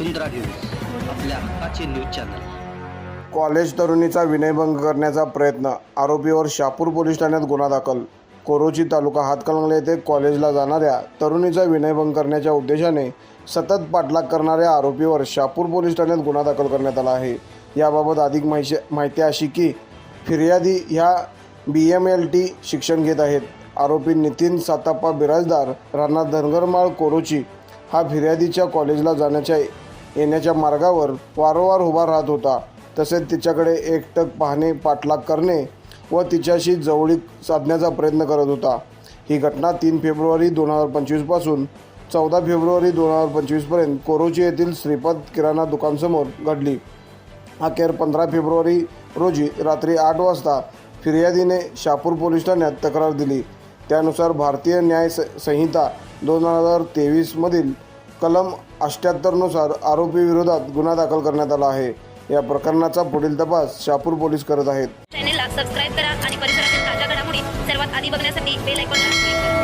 वसुंधरा news आपल्या हक्काचे news channel. College तरुणीचा विनयभंग करण्याचा प्रयत्न आरोपीवर शापूर पोलीस ठाण्यात गुन्हा दाखल. कोरोची तालुका हातकणंगले येथे कॉलेजला जाणाऱ्या तरुणीचा विनयभंग करण्याच्या उद्देशाने सतत पाठलाग करणाऱ्या आरोपीवर शापूर पोलीस ठाण्यात गुन्हा दाखल करण्यात आला आहे. याबाबत अधिक माहिती माहिती अशी की फिर्यादी ह्या बी एम एल टी शिक्षण घेत आहेत. आरोपी नितीन साताप्पा बिराजदार राणा धनगरमाळ कोरोची हा फिर्यादीच्या कॉलेजला जाण्याच्या येण्याच्या मार्गावर वारंवार उभा राहत होता. तसेच तिच्याकडे एकटक पाहणे पाठलाग करणे व तिच्याशी जवळीक साधण्याचा प्रयत्न करत होता. ही घटना तीन फेब्रुवारी दोन हजार पंचवीसपासून चौदा फेब्रुवारी दोन हजार पंचवीसपर्यंत कोरोची येथील श्रीपद किराणा दुकानसमोर घडली. अखेर पंधरा फेब्रुवारी रोजी रात्री आठ वाजता फिर्यादीने शापूर पोलीस ठाण्यात तक्रार दिली. त्यानुसार भारतीय न्याय संहिता दोन हजार तेवीसमधील कलम अष्ट्याहत्तरनुसार आरोपीविरोधात गुन्हा दाखल करण्यात आला आहे. या प्रकरणाचा पुढील तपास शापूर पोलीस करत आहेत. चॅनेलला सबस्क्राईब करा आणि परिसरातील ताज्या घडामोडी सर्वात आधी बघण्यासाठी बेल आयकॉनला क्लिक करा.